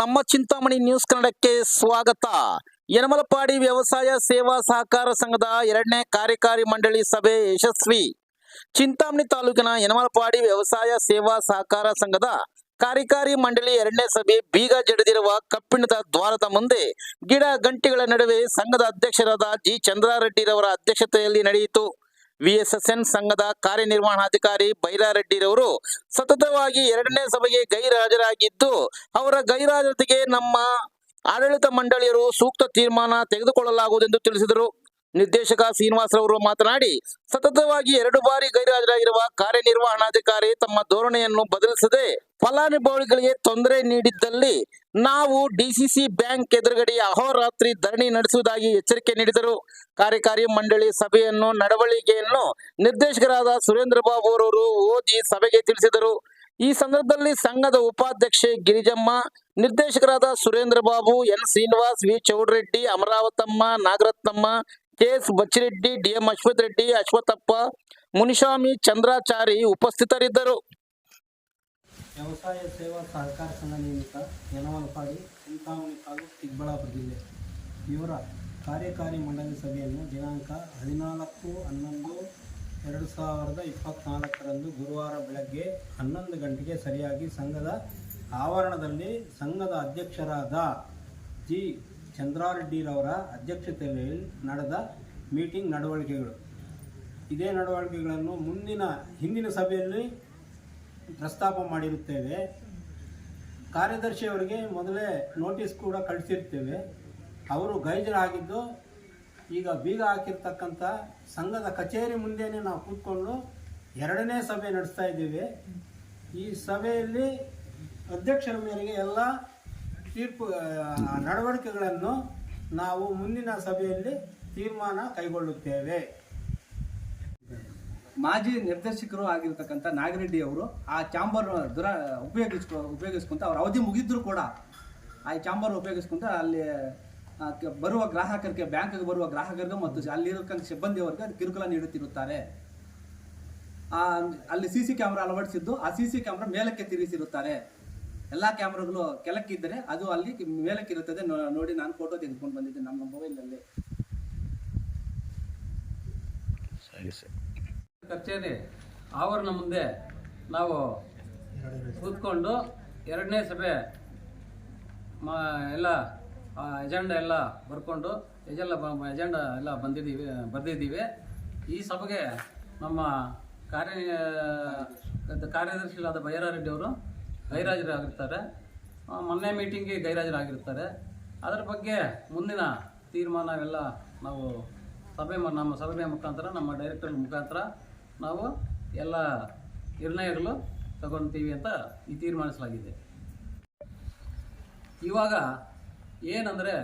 ನಮ್ಮ ಚಿಂತಾಮಣಿ ನ್ಯೂಸ್ ಕನ್ನಡಕ್ಕೆ ಸ್ವಾಗತ. ಯನಮಲಪಾಡಿ ವ್ಯವಸಾಯ ಸೇವಾ ಸಹಕಾರ ಸಂಘದ ಎರಡನೇ ಕಾರ್ಯಕಾರಿ ಮಂಡಳಿ ಸಭೆ ಯಶಸ್ವಿ. ಚಿಂತಾಮಣಿ ತಾಲೂಕಿನ ಯನಮಲಪಾಡಿ ವ್ಯವಸಾಯ ಸೇವಾ ಸಹಕಾರ ಸಂಘದ ಕಾರ್ಯಕಾರಿ ಮಂಡಳಿ ಎರಡನೇ ಸಭೆ ಬೀಗ ಜಡಿದಿರುವ ಕಬ್ಬಿಣದ ದ್ವಾರದ ಮುಂದೆ ಗಿಡ ಗಂಟೆಗಳ ನಡುವೆ ಸಂಘದ ಅಧ್ಯಕ್ಷರಾದ ಜಿ ಚಂದ್ರಾರೆಡ್ಡಿರವರ ಅಧ್ಯಕ್ಷತೆಯಲ್ಲಿ ನಡೆಯಿತು. ವಿಎಸ್ಎಸ್ಎನ್ ಸಂಘದ ಕಾರ್ಯನಿರ್ವಹಣಾಧಿಕಾರಿ ಬೈರಾರೆಡ್ಡಿರವರು ಸತತವಾಗಿ ಎರಡನೇ ಸಭೆಗೆ ಗೈರಾಜರಾಗಿದ್ದು, ಅವರ ಗೈರಾಜತೆಗೆ ನಮ್ಮ ಆಡಳಿತ ಮಂಡಳಿಯರು ಸೂಕ್ತ ತೀರ್ಮಾನ ತೆಗೆದುಕೊಳ್ಳಲಾಗುವುದೆಂದು ತಿಳಿಸಿದರು. ನಿರ್ದೇಶಕ ಶ್ರೀನಿವಾಸರವರು ಮಾತನಾಡಿ, ಸತತವಾಗಿ ಎರಡು ಬಾರಿ ಗೈರಾಜರಾಗಿರುವ ಕಾರ್ಯನಿರ್ವಹಣಾಧಿಕಾರಿ ತಮ್ಮ ಧೋರಣೆಯನ್ನು ಬದಲಿಸದೆ ಫಲಾನುಭವಿಗಳಿಗೆ ತೊಂದರೆ ನೀಡಿದ್ದಲ್ಲಿ ನಾವು ಡಿಸಿಸಿ ಬ್ಯಾಂಕ್ ಎದುರುಗಡೆ ಅಹೋರಾತ್ರಿ ಧರಣಿ ನಡೆಸುವುದಾಗಿ ಎಚ್ಚರಿಕೆ ನೀಡಿದರು. ಕಾರ್ಯಕಾರಿ ಮಂಡಳಿ ಸಭೆಯನ್ನು ನಡವಳಿಕೆಯನ್ನು ನಿರ್ದೇಶಕರಾದ ಸುರೇಂದ್ರ ಬಾಬು ಅವರವರು ಓದಿ ಸಭೆಗೆ ತಿಳಿಸಿದರು. ಈ ಸಂದರ್ಭದಲ್ಲಿ ಸಂಘದ ಉಪಾಧ್ಯಕ್ಷೆ ಗಿರಿಜಮ್ಮ, ನಿರ್ದೇಶಕರಾದ Surendra Babu, N Srinivas, V Chowdareddy, Amaravathamma, Nagarathnamma KS Bachireddy DM Ashwath Reddy, Ashwathappa, Muniswamy, Chandrachari ಉಪಸ್ಥಿತರಿದ್ದರು. ವ್ಯವಸಾಯ ಸೇವಾ ಸಹಕಾರ ಸಂಘ ನಿಯಮಿತ ಯನವಲಪಾಡಿ ಚಿಂತಾಮಣಿ ತಾಲೂಕು ಚಿಕ್ಕಬಳ್ಳಾಪುರ ಜಿಲ್ಲೆ. ಇವರ ಕಾರ್ಯಕಾರಿ ಮಂಡಳಿ ಸಭೆಯನ್ನು ದಿನಾಂಕ ಹದಿನಾಲ್ಕು, ಹನ್ನೊಂದು, ಎರಡು ಸಾವಿರದ ಇಪ್ಪತ್ತ್ನಾಲ್ಕರಂದು ಗುರುವಾರ ಬೆಳಗ್ಗೆ ಹನ್ನೊಂದು ಗಂಟೆಗೆ ಸರಿಯಾಗಿ ಸಂಘದ ಆವರಣದಲ್ಲಿ ಸಂಘದ ಅಧ್ಯಕ್ಷರಾದ ಜಿ. ಚಂದ್ರಾರೆಡ್ಡಿರವರ ಅಧ್ಯಕ್ಷತೆಯಲ್ಲಿ ನಡೆದ ಮೀಟಿಂಗ್ ನಡವಳಿಕೆಗಳು. ಇದೇ ನಡವಳಿಕೆಗಳನ್ನು ಮುಂದಿನ, ಹಿಂದಿನ ಸಭೆಯಲ್ಲಿ ಪ್ರಸ್ತಾಪ ಮಾಡಿರುತ್ತೇವೆ. ಕಾರ್ಯದರ್ಶಿಯವರಿಗೆ ಮೊದಲೇ ನೋಟಿಸ್ ಕೂಡ ಕಳಿಸಿರ್ತೇವೆ. ಅವರು ಗೈಜರಾಗಿದ್ದು ಈಗ ಬೀಗ ಹಾಕಿರ್ತಕ್ಕಂಥ ಸಂಘದ ಕಚೇರಿ ಮುಂದೆನೇ ನಾವು ಕೂತ್ಕೊಂಡು ಎರಡನೇ ಸಭೆ ನಡೆಸ್ತಾ ಇದ್ದೇವೆ. ಈ ಸಭೆಯಲ್ಲಿ ಅಧ್ಯಕ್ಷರ ಮೇರೆಗೆ ಎಲ್ಲ ತೀರ್ಪು ನಡವಳಿಕೆಗಳನ್ನು ನಾವು ಮುಂದಿನ ಸಭೆಯಲ್ಲಿ ತೀರ್ಮಾನ ಕೈಗೊಳ್ಳುತ್ತೇವೆ. ಮಾಜಿ ನಿರ್ದೇಶಕರು ಆಗಿರ್ತಕ್ಕಂಥ ನಾಗರೆಡ್ಡಿ ಅವರು ಆ ಚಾಂಬರ್ ದುರ, ಉಪಯೋಗಿಸ್ಕೊ, ಉಪಯೋಗಿಸ್ಕೊಂತ ಅವ್ರ ಅವಧಿ ಮುಗಿದ್ರು ಕೂಡ ಆ ಚಾಂಬರ್ ಉಪಯೋಗಿಸ್ಕೊಂತ ಅಲ್ಲಿ ಬರುವ ಗ್ರಾಹಕರಿಗೆ, ಬ್ಯಾಂಕ್ಗೆ ಬರುವ ಗ್ರಾಹಕರಿಗೆ ಮತ್ತು ಅಲ್ಲಿರತಕ್ಕಂಥ ಸಿಬ್ಬಂದಿಯವರಿಗೆ ಕಿರುಕುಳ ನೀಡುತ್ತಿರುತ್ತಾರೆ. ಅಲ್ಲಿ ಸಿ ಸಿ ಕ್ಯಾಮ್ರಾ ಅಳವಡಿಸಿದ್ದು, ಆ ಸಿ ಸಿ ಕ್ಯಾಮ್ರಾ ಮೇಲಕ್ಕೆ ತಿರುಗಿಸಿರುತ್ತಾರೆ. ಎಲ್ಲ ಕ್ಯಾಮ್ರಾಗಳು ಕೆಳಕ್ಕಿದ್ದರೆ ಅದು ಅಲ್ಲಿ ಮೇಲಕ್ಕೆ ಇರುತ್ತದೆ ನೋಡಿ ನಾನು ಫೋಟೋ ತೆಗೆದುಕೊಂಡು ಬಂದಿದ್ದೆ. ನಮ್ಮ ಮೊಬೈಲಲ್ಲಿ ಕಚೇರಿ ಆವರಣ ಮುಂದೆ ನಾವು ಕೂತ್ಕೊಂಡು ಎರಡನೇ ಸಭೆ ಮಾ ಎಲ್ಲ ಎಜೆಂಡ ಎಲ್ಲ ಬರ್ಕೊಂಡು ಎಜೆಲ್ಲ ಎಜೆಂಡಾ ಎಲ್ಲ ಬಂದಿದ್ದೀವಿ ಬರೆದಿದ್ದೀವಿ. ಈ ಸಭೆಗೆ ನಮ್ಮ ಕಾರ್ಯ ಕಾರ್ಯದರ್ಶಿಗಳಾದ ಬೈರಾರೆಡ್ಡಿ ಅವರು ಗೈರಾಜರಾಗಿರ್ತಾರೆ. ಮೊನ್ನೆ ಮೀಟಿಂಗ್ಗೆ ಗೈರಾಜರಾಗಿರ್ತಾರೆ. ಅದರ ಬಗ್ಗೆ ಮುಂದಿನ ತೀರ್ಮಾನವೆಲ್ಲ ನಾವು ಸಭೆ ನಮ್ಮ ಸಭೆಯ ಮುಖಾಂತರ, ನಮ್ಮ ಡೈರೆಕ್ಟರ್ ಮುಖಾಂತರ ನಾವು ಎಲ್ಲ ನಿರ್ಣಯಗಳು ತಗೊತೀವಿ ಅಂತ ಈ ತೀರ್ಮಾನಿಸಲಾಗಿದೆ. ಇವಾಗ ಏನಂದರೆ,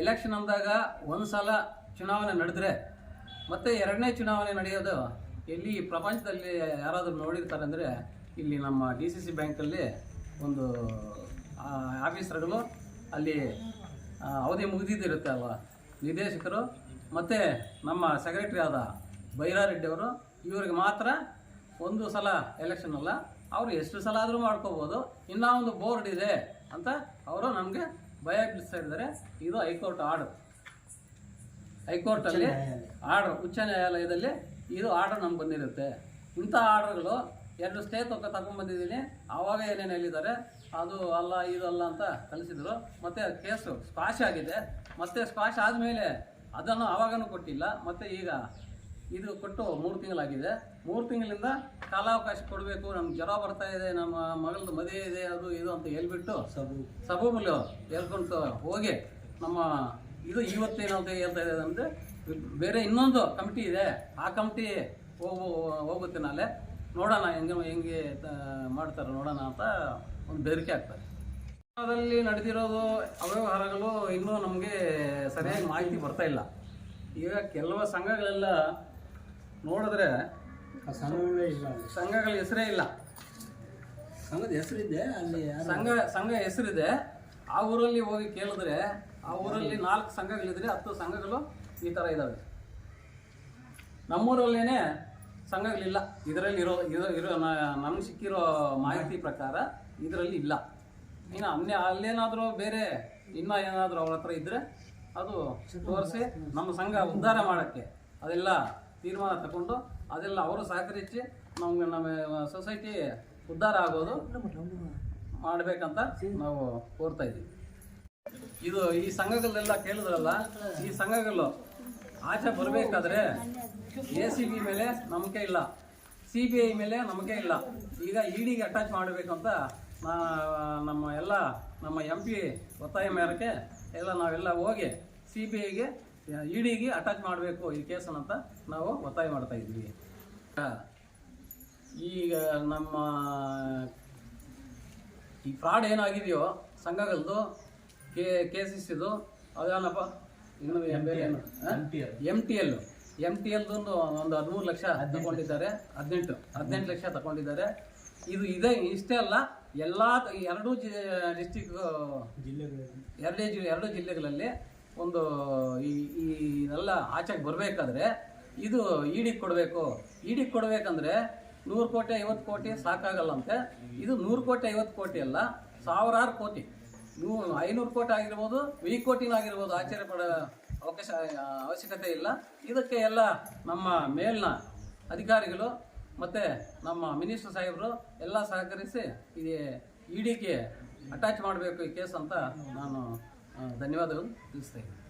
ಎಲೆಕ್ಷನ್ ಅಂದಾಗ ಒಂದು ಸಲ ಚುನಾವಣೆ ನಡೆದ್ರೆ, ಮತ್ತೆ ಎರಡನೇ ಚುನಾವಣೆ ನಡೆಯೋದು ಎಲ್ಲಿ ಪ್ರಪಂಚದಲ್ಲಿ ಯಾರಾದರೂ ನೋಡಿರ್ತಾರೆ ಅಂದರೆ ಇಲ್ಲಿ ನಮ್ಮ ಡಿ ಸಿ ಸಿ ಬ್ಯಾಂಕಲ್ಲಿ ಒಂದು ಆಫೀಸರ್ಗಳು ಅಲ್ಲಿ ಅವಧಿ ಮುಗಿದಿದ್ದಿರುತ್ತೆ ಅಲ್ವ? ನಿರ್ದೇಶಕರು ಮತ್ತು ನಮ್ಮ ಸೆಕ್ರೆಟರಿ ಆದ ಬೈರಾರೆಡ್ಡಿ ಅವರು ಇವರಿಗೆ ಮಾತ್ರ ಒಂದು ಸಲ ಎಲೆಕ್ಷನ್ ಅಲ್ಲ ಅವರು ಎಷ್ಟು ಸಲ ಆದರೂ ಮಾಡ್ಕೋಬೋದು. ಇನ್ನೂ ಒಂದು ಬೋರ್ಡ್ ಇದೆ ಅಂತ ಅವರು ನಮಗೆ ಭಯ ಬಿಡಿಸ್ತಾ ಇದ್ದಾರೆ. ಇದು ಹೈಕೋರ್ಟ್ ಆರ್ಡರ್. ಹೈಕೋರ್ಟಲ್ಲಿ ಆರ್ಡರ್ ಉಚ್ಚ ನ್ಯಾಯಾಲಯದಲ್ಲಿ ಇದು ಆರ್ಡರ್ ನಮ್ಗೆ ಬಂದಿರುತ್ತೆ. ಇಂಥ ಆರ್ಡರ್ಗಳು ಎರಡು ಸ್ಟೇ ತಕ್ಕ ತಗೊಂಡ್ಬಂದಿದ್ದೀನಿ ಆವಾಗ ಏನೇನು ಹೇಳಿದ್ದಾರೆ ಅದು ಅಲ್ಲ ಇದಲ್ಲ ಅಲ್ಲ ಅಂತ ಕಲಿಸಿದ್ರು. ಮತ್ತು ಕೇಸು ಸ್ಕ್ವಾಶ್ ಆಗಿದೆ. ಮತ್ತೆ ಸ್ಕ್ವಾಶ್ ಆದಮೇಲೆ ಅದನ್ನು ಆವಾಗನೂ ಕೊಟ್ಟಿಲ್ಲ. ಮತ್ತು ಈಗ ಇದು ಕೊಟ್ಟು ಮೂರು ತಿಂಗಳಾಗಿದೆ. ಮೂರು ತಿಂಗಳಿಂದ ಕಾಲಾವಕಾಶ ಕೊಡಬೇಕು ನಮ್ಗೆ ಜ್ವರ ಬರ್ತಾ ಇದೆ ನಮ್ಮ ಮಗಳದ್ದು ಮದುವೆ ಇದೆ ಅದು ಇದು ಅಂತ ಹೇಳ್ಬಿಟ್ಟು ಸಬು. ಸಬೂಬಲ್ಲಿ ಹೇಳ್ಕೊಂಡು ಹೋಗಿ ನಮ್ಮ ಇದು ಇವತ್ತೇನಂತ ಹೇಳ್ತಾ ಇದೆ ಅಂದರೆ ಬೇರೆ ಇನ್ನೊಂದು ಕಮಿಟಿ ಇದೆ. ಆ ಕಮಿಟಿ ಹೋಗು ಹೋಗುತ್ತೆ ನಾಳೆ. ನೋಡೋಣ ಹೆಂಗೆ ಹೆಂಗೆ ಮಾಡ್ತಾರೆ ನೋಡೋಣ ಅಂತ ಒಂದು ಬೆದರಿಕೆ ಆಗ್ತಾರೆ ಅದರಲ್ಲಿ ನಡೆದಿರೋದು ಅವ್ಯವಹಾರಗಳು ಇನ್ನೂ ನಮಗೆ ಸರಿಯಾಗಿ ಮಾಹಿತಿ ಬರ್ತಾ ಇಲ್ಲ. ಈಗ ಕೆಲವು ಸಂಘಗಳೆಲ್ಲ ನೋಡಿದ್ರೆ ಸಂಘಗಳೇ ಹೆಸರೇ ಇಲ್ಲ. ಸಂಘದ ಹೆಸರಿದೆ ಅಲ್ಲಿ ಸಂಘ ಸಂಘ ಹೆಸರಿದೆ. ಆ ಊರಲ್ಲಿ ಹೋಗಿ ಕೇಳಿದ್ರೆ ಆ ಊರಲ್ಲಿ ನಾಲ್ಕು ಸಂಘಗಳಿದ್ರೆ ಹತ್ತು ಸಂಘಗಳು ಈ ಥರ ಇದ್ದಾವೆ ನಮ್ಮೂರಲ್ಲೇನೆ ಸಂಘಗಳಿಲ್ಲ. ಇದರಲ್ಲಿ ಇರೋ ಇರೋ ನಮ್ಗೆ ಸಿಕ್ಕಿರೋ ಮಾಹಿತಿ ಪ್ರಕಾರ ಇದರಲ್ಲಿ ಇಲ್ಲ. ಇನ್ನು ಅನ್ಯ ಅಲ್ಲೇನಾದರೂ ಬೇರೆ ಇನ್ನೂ ಏನಾದರೂ ಅವ್ರ ಹತ್ರ ಇದ್ದರೆ ಅದು ತೋರಿಸಿ ನಮ್ಮ ಸಂಘ ಉದ್ಧಾರ ಮಾಡೋಕ್ಕೆ ಅದೆಲ್ಲ ತೀರ್ಮಾನ ತಗೊಂಡು ಅದೆಲ್ಲ ಅವರು ಸಹಕರಿಸಿ ನಮ್ಗೆ ನಮ್ಮ ಸೊಸೈಟಿ ಉದ್ಧಾರ ಆಗೋದು ಮಾಡಬೇಕಂತ ನಾವು ಕೋರ್ತಾ ಇದ್ದೀವಿ. ಇದು ಈ ಸಂಘಗಳೆಲ್ಲ ಕೇಳಿದ್ರಲ್ಲ, ಈ ಸಂಘಗಳು ಆಚೆ ಬರಬೇಕಾದ್ರೆ ಎ ಸಿ ಬಿ ಮೇಲೆ ನಂಬಿಕೆ ಇಲ್ಲ. ಸಿ ಬಿ ಐ ಮೇಲೆ ನಂಬಿಕೆ ಇಲ್ಲ. ಈಗ ಇಡಿಗೆ ಅಟ್ಯಾಚ್ ಮಾಡಬೇಕಂತ ನಮ್ಮ ಎಲ್ಲ, ನಮ್ಮ ಎಂ ಪಿ ಒತ್ತಾಯ ಮೇರೆಗೆ ಎಲ್ಲ ನಾವೆಲ್ಲ ಹೋಗಿ ಸಿ ಬಿ ಐಗೆ ಇಡಿಗೆ ಅಟ್ಯಾಚ್ ಮಾಡಬೇಕು ಈ ಕೇಸನ್ನಂತ ನಾವು ಒತ್ತಾಯ ಮಾಡ್ತಾ ಇದ್ವಿ. ಈಗ ನಮ್ಮ ಈ ಫ್ರಾಡ್ ಏನಾಗಿದೆಯೋ ಸಂಘಗಳದ್ದು ಕೆ ಕೆ ಸಿ ಸಿದು ಅದೇನಪ್ಪ M T L M T ಎಲ್ದು ಒಂದು ಹದಿಮೂರು ಲಕ್ಷ ತಗೊಂಡಿದ್ದಾರೆ. ಹದಿನೆಂಟು. ಹದಿನೆಂಟು. ಲಕ್ಷ ತಗೊಂಡಿದ್ದಾರೆ. ಇದು ಇದೆ ಇಷ್ಟೇ ಅಲ್ಲ ಎಲ್ಲ ಎರಡೂ ಡಿಸ್ಟಿಕ್ ಎರಡೇ ಜಿ ಎರಡು ಜಿಲ್ಲೆಗಳಲ್ಲಿ ಒಂದು ಈ ಈ ಇದೆಲ್ಲ ಆಚೆಗೆ ಬರಬೇಕಾದ್ರೆ ಇದು ಇಡಿ ಕೊಡಬೇಕು. ಇಡಿ ಕೊಡಬೇಕಂದ್ರೆ ನೂರು ಕೋಟಿ ಐವತ್ತು ಕೋಟಿ ಸಾಕಾಗಲ್ಲಂತೆ. ಇದು ನೂರು ಕೋಟಿ ಐವತ್ತು ಕೋಟಿ ಅಲ್ಲ ಸಾವಿರಾರು ಕೋಟಿ. ನೂ ಐನೂರು ಕೋಟಿ ಆಗಿರ್ಬೋದು ವಿ ಕೋಟಿನೂ ಆಗಿರ್ಬೋದು ಆಶ್ಚರ್ಯ ಪಡೋ ಅವಕಾಶ ಅವಶ್ಯಕತೆ ಇಲ್ಲ. ಇದಕ್ಕೆ ಎಲ್ಲ ನಮ್ಮ ಮೇಲಿನ ಅಧಿಕಾರಿಗಳು ಮತ್ತು ನಮ್ಮ ಮಿನಿಸ್ಟರ್ ಸಾಹೇಬರು ಎಲ್ಲ ಸಹಕರಿಸಿ ಈ ಇಡಿಗೆ ಅಟ್ಯಾಚ್ ಮಾಡಬೇಕು ಈ ಕೇಸ್ ಅಂತ ನಾನು ಧನ್ಯವಾದಗಳು ತಿಳಿಸ್ತಾ ಇದ್ದೀನಿ.